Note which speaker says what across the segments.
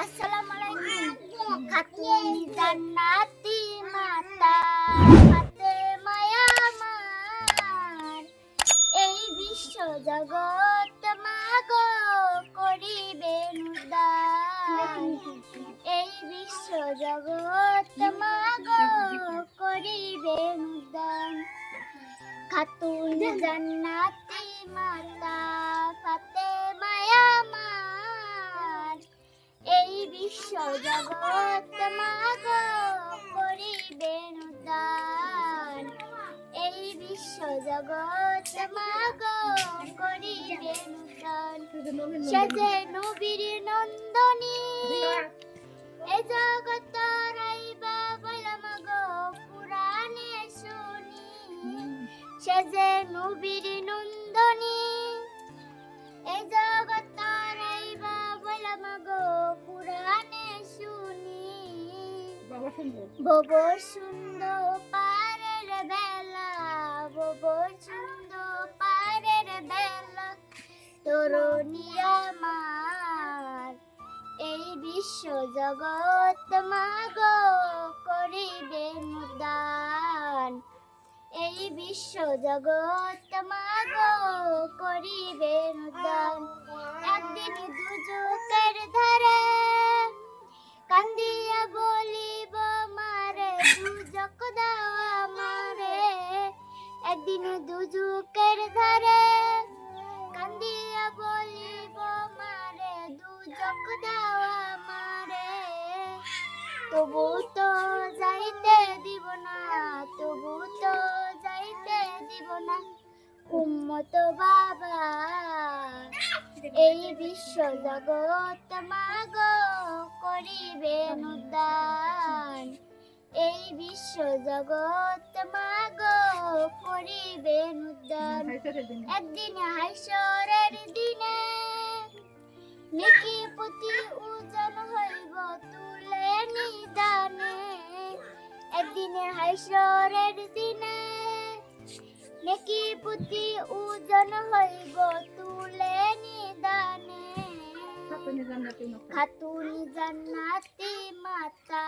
Speaker 1: আসসালামু আলাইকুম মাতা, হাতে মায়া এই বিশ্ব মাগো করিবে উদ্ধার এই বিশ্ব মাগো করিবে উদ্ধার খাতুন জান্নাতি মাতা এই বিশ্ব জগৎ মাগো করিবেন উদ্ধার সেজে নবীর নন্দনী, এ জগত রাইবা বলম গো পুরাণে শুনি। সেজে নবীর নন্দনী ববর সুন্দর পারের বেলা ববর সুন্দর পারের বেলা, তরুণী আমার, এই বিশ্ব জগৎ মাগো করিবে মুদান এই বিশ্ব জগৎ মাগো করিবে মুদান একদিন দুজকের তবু তো যাইতে দিব না, তবু তো যাইতে দিব না। উম্মত বাবা, এই বিশ্ব জগৎ মাগো করিবে উদ্যান এই বিশ্ব জগৎ মাগো করিবে উদ্যান একদিন হাইসরের দিনে নিকি পুতি হাইসরের দিনে নেকি পুতি ওজন হইব তুলে নিদানে। খাতুন জান্নাতি মাতা।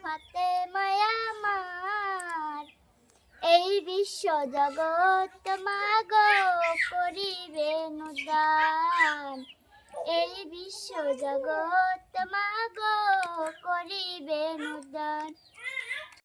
Speaker 1: ফাতে মায়া মার। এই বিশ্ব জগৎ মাগো করিবে নুদান এই বিশ্ব জগৎ মাগো করিবে নুদান